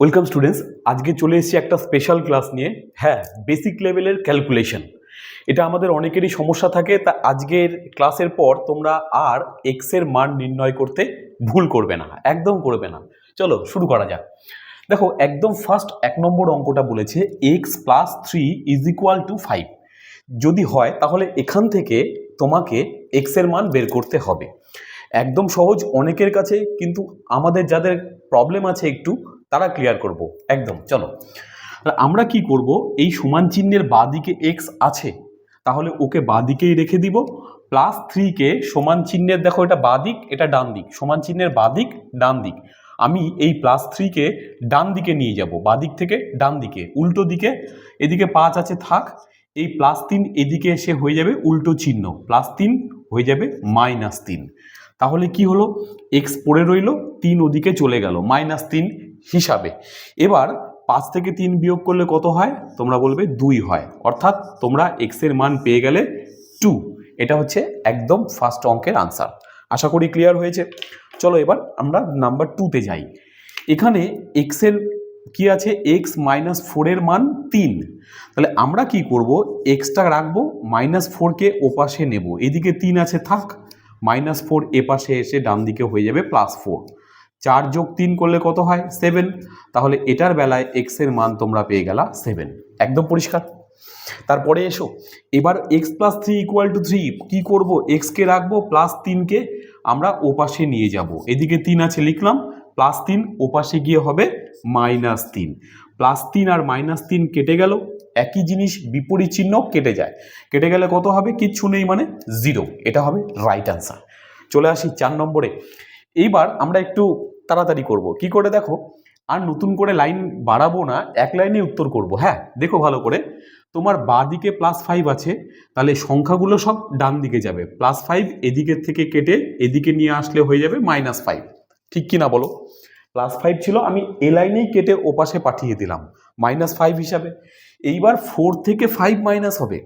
Welcome students আজকে চলে এসেছি একটা স্পেশাল ক্লাস নিয়ে। হ্যাঁ বেসিক লেভেলের ক্যালকুলেশন এটা আমাদের অনেকেরই সমস্যা থাকে, তা আজকের ক্লাসের পর তোমরা আর এক্সের মান নির্ণয় করতে ভুল করবে না, একদম করবে না। চলো, শুরু করা যাক। দেখো, একদম ফার্স্ট এক নম্বর অঙ্কটা বলেছে X plus three is equal to five যদি হয়, তাহলে এখান থেকে তোমাকে এক্সের মান বের করতে হবে। একদম সহজ, অনেকের কাছে কিন্তু আমাদের যাদের প্রবলেম আছে একটু তারা ক্লিয়ার করব। একদম, চলো। আমরা কি করব? এই সমান চিহ্নের বাদিকে এক্স আছে, তাহলে ওকে বাদিকেই রেখে দিব। প্লাস থ্রিকে সমান চিহ্নের, দেখো এটা বাদিক, এটা ডান দিক। সমান চিহ্নের বাদিক, ডান দিক। আমি এই প্লাস থ্রিকে ডান দিকে নিয়ে যাব, বাদিক থেকে ডান দিকে, উল্টো দিকে। এদিকে পাঁচ আছে, থাক। এই প্লাস তিন এদিকে এসে হয়ে যাবে উল্টো চিহ্ন। প্লাস তিন হয়ে যাবে মাইনাস তিন। তাহলে কি হলো? এক্স পড়ে রইল, তিন ওদিকে চলে গেল। মাইনাস তিন হিসাবে। এবার পাঁচ থেকে তিন বিয়োগ করলে কত হয়? তোমরা বলবে দুই হয়। অর্থাৎ তোমরা এক্সের মান পেয়ে গেলে টু এটা হচ্ছে একদম ফার্স্ট অঙ্কের আনসার আশা করি ক্লিয়ার হয়েছে। চলো এবার আমরা নাম্বার টুতে যাই। এখানে এক্সের কি আছে? এক্স মাইনাস ফোরের মান তিন। তাহলে আমরা কি করব? এক্সটা রাখব মাইনাস ফোরকে ওপাশে নেব। এদিকে তিন আছে থাক মাইনাস ফোর এপাশে এসে ডান দিকে হয়ে যাবে প্লাস ফোর চার যোগ তিন করলে কত হয়? সেভেন তাহলে এটার বেলায় এক্সের মান তোমরা পেয়ে গেলা সেভেন একদম পরিষ্কার। তারপরে এসো। এবার X plus three equal to three কী করব? এক্সকে রাখব প্লাস তিনকে আমরা ওপাশে নিয়ে যাব। এদিকে তিন আছে লিখলাম প্লাস তিন ওপাশে গিয়ে হবে মাইনাস তিন প্লাস তিন আর মাইনাস তিন কেটে গেল, একই জিনিস বিপরীত চিহ্ন কেটে যায়। কেটে গেলে কত হবে? কিচ্ছু নেই মানে জিরো এটা হবে রাইট অ্যান্সার চলে আসি চার নম্বরে। এইবার আমরা একটু তাড়াতাড়ি করব। কি করে দেখো? আর নতুন করে লাইন বাড়াবো না, এক লাইনে উত্তর করব। হ্যাঁ দেখো ভালো করে। তোমার বাঁ দিকে প্লাস ফাইভ আছে, তাহলে সংখ্যাগুলো সব ডান দিকে যাবে। প্লাস ফাইভ এদিকের থেকে কেটে এদিকে নিয়ে আসলে হয়ে যাবে মাইনাস ফাইভ ঠিক কি না বলো? প্লাস ফাইভ ছিল, আমি এ লাইনেই কেটে ওপাশে পাঠিয়ে দিলাম মাইনাস ফাইভ হিসাবে। এইবার ফোর থেকে ফাইভ মাইনাস হবে।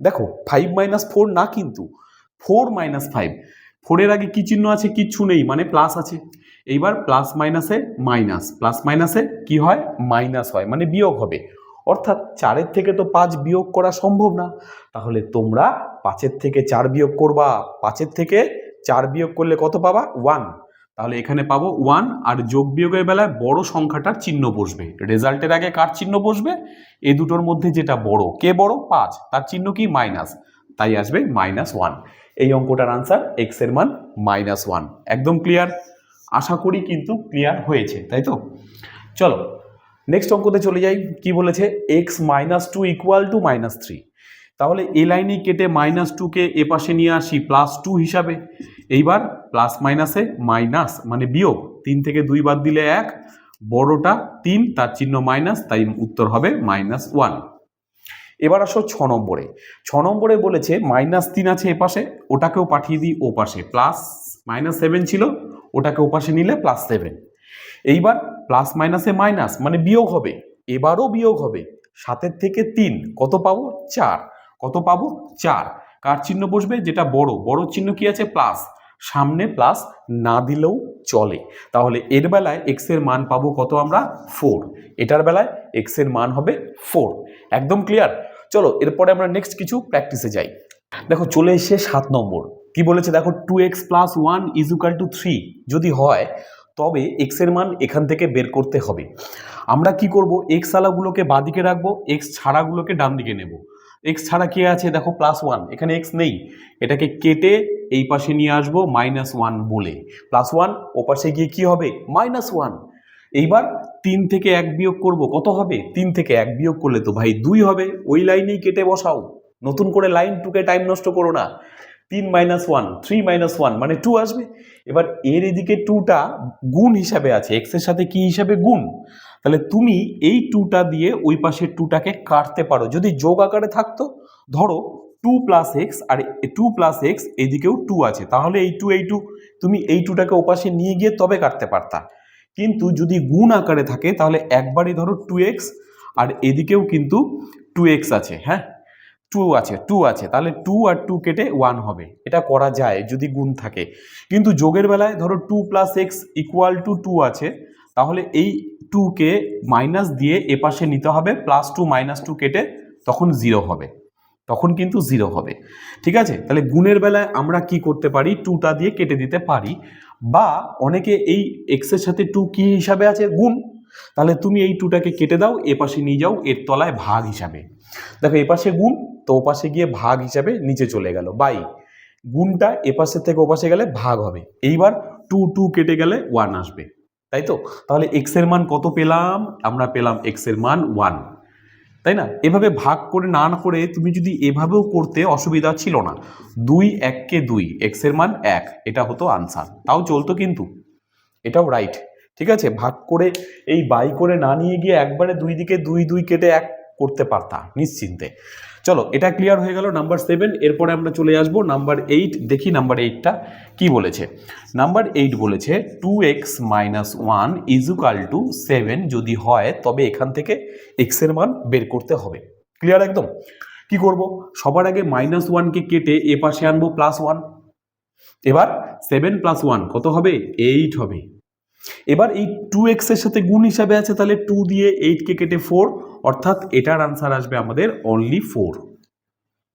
দেখো ফাইভ মাইনাস ফোর না কিন্তু ফোর মাইনাস ফাইভ ফোরের আগে কি চিহ্ন আছে? কিচ্ছু নেই মানে প্লাস আছে। এইবার প্লাস মাইনাসে মাইনাস প্লাস মাইনাসে কি হয়? মাইনাস হয় মানে বিয়োগ হবে। অর্থাৎ চারের থেকে তো পাঁচ বিয়োগ করা সম্ভব না। তাহলে তোমরা পাঁচের থেকে চার বিয়োগ করবা। পাঁচের থেকে চার বিয়োগ করলে কত পাবা? ওয়ান তাহলে এখানে পাবো ওয়ান আর যোগ বিয়োগের বেলায় বড় সংখ্যাটার চিহ্ন বসবে। রেজাল্টের আগে কার চিহ্ন বসবে? এই দুটোর মধ্যে যেটা বড়, কে বড়? পাঁচ। তার চিহ্ন কি? মাইনাস তাই আসবে মাইনাস ওয়ান এই অঙ্কটার আনসার এক্সের মান মাইনাস ওয়ান একদম ক্লিয়ার আশা করি কিন্তু ক্লিয়ার হয়েছে, তাই তো? চলো নেক্সট অঙ্কতে চলে যাই। কি বলেছে? X minus two equal to minus three তাহলে এই লাইনই কেটে মাইনাস টুকে এ পাশে নিয়ে আসি প্লাস টু হিসাবে। এইবার প্লাস মাইনাসে মাইনাস মানে বিয়োগ। তিন থেকে দুই বাদ দিলে এক, বড়টা তিন, তার চিহ্ন মাইনাস তাই উত্তর হবে মাইনাস ওয়ান এবার আসো ছ নম্বরে। ছ নম্বরে বলেছে মাইনাস তিন আছে এপাশে, ওটাকেও পাঠিয়ে দিই ও পাশে প্লাস মাইনাস সেভেন ছিল, ওটাকে ওপাশে নিলে প্লাস সেভেন এইবার প্লাস মাইনাসে মাইনাস মানে বিয়োগ হবে। এবারও বিয়োগ হবে। সাতের থেকে তিন, কত পাবো? চার। কত পাবো? চার। কার চিহ্ন বসবে? যেটা বড়। বড় চিহ্ন কি আছে? প্লাস সামনে প্লাস না দিলেও চলে। তাহলে এর বেলায় এক্সের মান পাবো কত আমরা? ফোর এটার বেলায় এক্সের মান হবে ফোর একদম ক্লিয়ার চলো, এরপরে আমরা নেক্সট কিছু প্র্যাকটিসে যাই। দেখো, চলে এসে সাত নম্বর। কি বলেছে? দেখো two X plus one is equal to three যদি হয়, তবে এক্সের মান এখান থেকে বের করতে হবে। আমরা কি করব? এক্স আলাগুলোকে বাদিকে রাখব এক্স ছাড়াগুলোকে ডান দিকে নেব। এক্স ছাড়া কে আছে? দেখো প্লাস ওয়ান এখানে এক্স নেই। এটাকে কেটে এই পাশে নিয়ে আসব মাইনাস ওয়ান বলে। প্লাস ওয়ান ও পাশে গিয়ে কি হবে? মাইনাস ওয়ান এইবার তিন থেকে এক বিয়োগ করব, কত হবে? তিন থেকে এক বিয়োগ করলে তো ভাই দুই হবে, ওই লাইনেই কেটে বসাও। নতুন করে লাইন টুকে টাইম নষ্ট করো না। তিন minus one three minus one মানে টু আসবে। এবার এর এদিকে টুটা গুণ হিসাবে আছে এক্সের সাথে কি হিসাবে গুণ? তাহলে তুমি এই টুটা দিয়ে ওই পাশের টুটাকে কাটতে পারো। যদি যোগ আকারে থাকতো, ধরো টু প্লাস এক্স আর টু প্লাস এক্স এদিকেও টু আছে, তাহলে এই টু এই টু তুমি এই টুটাকে ওপাশে নিয়ে গিয়ে তবে কাটতে পারতা। কিন্তু যদি গুণ আকারে থাকে, তাহলে একবারই ধরো টু এক্স আর এদিকেও কিন্তু টু এক্স আছে হ্যাঁ? টু আছে টু আছে, তাহলে টু আর টু কেটে ওয়ান হবে। এটা করা যায় যদি গুণ থাকে। কিন্তু যোগের বেলায় ধরো two plus X equal to two আছে, তাহলে এই টুকে মাইনাস দিয়ে এপাশে নিতে হবে প্লাস টু মাইনাস টু কেটে তখন জিরো হবে। তখন কিন্তু জিরো হবে। ঠিক আছে? তাহলে গুণের বেলায় আমরা কি করতে পারি? টুটা দিয়ে কেটে দিতে পারি। বা অনেকে এই এক্সের সাথে টু কি হিসাবে আছে? গুণ। তাহলে তুমি এই টুটাকে কেটে দাও এপাশে নিয়ে যাও, এর তলায় ভাগ হিসাবে। দেখো এপাশে গুণ, তো ওপাশে গিয়ে ভাগ হিসাবে নিচে চলে গেল। বাই। গুণটা এপাশে থেকে ওপাশে গেলে ভাগ হবে। এইবার টু টু কেটে গেলে ওয়ান আসবে। তাই তো? তাহলে এক্সের মান কত পেলাম? আমরা পেলাম এক্সের মান ওয়ান তাই না? এভাবে ভাগ করে না না করে তুমি যদি এভাবেও করতে অসুবিধা ছিল না। দুই এককে দুই এক্সের মান এক, এটা হতো আনসার তাও চলতো কিন্তু। এটাও রাইট ঠিক আছে? ভাগ করে এই বাই করে না নিয়ে গিয়ে একবারে দুই দিকে দুই দুই কেটে এক করতে পারতা, নিশ্চিন্তে। চলো, এটা ক্লিয়ার হয়ে গেল নাম্বার সেভেন এরপরে আমরা চলে আসব নাম্বার এইট দেখি নাম্বার এইটটা কি বলেছে। নাম্বার এইট বলেছে two X minus one equal to seven যদি হয়, তবে এখান থেকে এক্সের মান বের করতে হবে। ক্লিয়ার একদম? কি করব? সবার আগে মাইনাস ওয়ানকে কেটে এ পাশে আনব প্লাস ওয়ান এবার সেভেন প্লাস ওয়ান কত হবে? এইট হবে। এবার এই টু এক্সের সাথে গুণ হিসাবে আছে, তাহলে টু দিয়ে এইটকে কেটে ফোর অর্থাৎ এটার আনসার আসবে আমাদের অনলি ফোর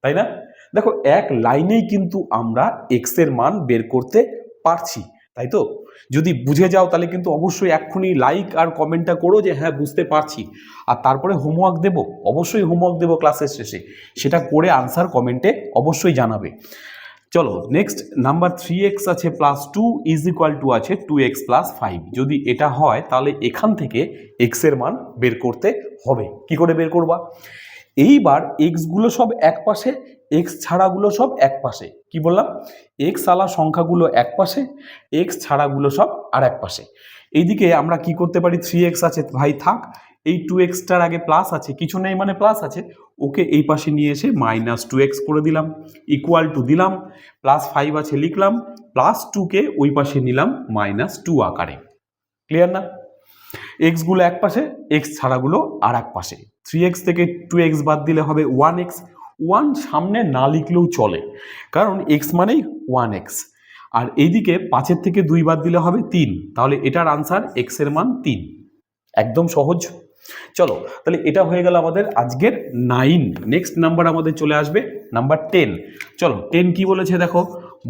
তাই না? দেখো, এক লাইনেই কিন্তু আমরা এক্সের মান বের করতে পারছি, তাই তো? যদি বুঝে যাও তাহলে কিন্তু অবশ্যই এক্ষুনি লাইক আর কমেন্টটা করো যে হ্যাঁ বুঝতে পারছি। আর তারপরে হোমওয়ার্ক দেবো, অবশ্যই হোমওয়ার্ক দেবো ক্লাসের শেষে। সেটা করে আনসার কমেন্টে অবশ্যই জানাবে। চলো নেক্সট নাম্বার থ্রি এক্স আছে plus two is equal to আছে টু এক্স প্লাস ফাইভ যদি এটা হয়, তাহলে এখান থেকে এক্সের মান বের করতে হবে। কি করে বের করবা? এইবার এক্সগুলো সব এক পাশে এক্স ছাড়াগুলো সব এক পাশে। কি বললাম? এক্স আলা সংখ্যাগুলো এক পাশে এক্স ছাড়াগুলো সব আর এক পাশে। এইদিকে আমরা কি করতে পারি? থ্রি এক্স আছে, ভাই থাক। এই টু এক্সটার আগে প্লাস আছে, কিছু নেই মানে প্লাস আছে, ওকে এই পাশে নিয়ে এসে মাইনাস টু এক্স করে দিলাম ইকুয়াল টু দিলাম প্লাস ফাইভ আছে লিখলাম প্লাস টুকে ওই পাশে নিলাম মাইনাস টু আকারে। ক্লিয়ার না? এক্সগুলো এক পাশে এক্স ছাড়াগুলো আর এক পাশে। থ্রি এক্স থেকে টু এক্স বাদ দিলে হবে ওয়ান এক্স ওয়ান সামনে না লিখলেও চলে, কারণ এক্স মানেই ওয়ান এক্স আর এইদিকে পাঁচের থেকে দুই বাদ দিলে হবে তিন, তাহলে এটার আনসার এক্সের মান তিন। একদম সহজ। চলো, তাহলে এটা হয়ে গেল আমাদের আজকের নাইন নেক্সট নাম্বার আমাদের চলে আসবে নাম্বার টেন চলো টেন কি বলেছে দেখো?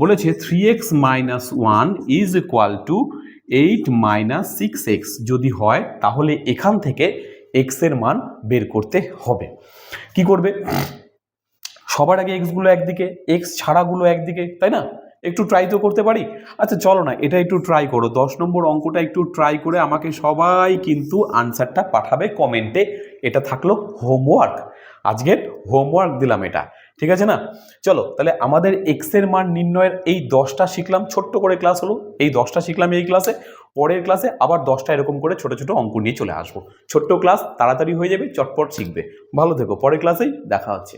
বলেছে three X minus one is equal to eight minus six X যদি হয়, তাহলে এখান থেকে এক্সের মান বের করতে হবে। কি করবে? সবার আগে এক্সগুলো একদিকে এক্স ছাড়াগুলো একদিকে, তাই না? একটু ট্রাই তো করতে পারি? আচ্ছা চলো না, এটা একটু ট্রাই করো। দশ নম্বর অঙ্কটা একটু ট্রাই করে আমাকে সবাই কিন্তু আনসারটা পাঠাবে কমেন্টে এটা থাকল হোমওয়ার্ক আজকের হোমওয়ার্ক দিলাম এটা। ঠিক আছে না? চলো, তাহলে আমাদের এক্সের মান নির্ণয়ের এই দশটা শিখলাম। ছোট্ট করে ক্লাস হলো। এই দশটা শিখলাম এই ক্লাসে পরের ক্লাসে আবার দশটা এরকম করে ছোট ছোট অঙ্ক নিয়ে চলে আসব। ছোট্ট ক্লাস তাড়াতাড়ি হয়ে যাবে, চটপট শিখবে। ভালো থেকো, পরের ক্লাসেই দেখা হচ্ছে।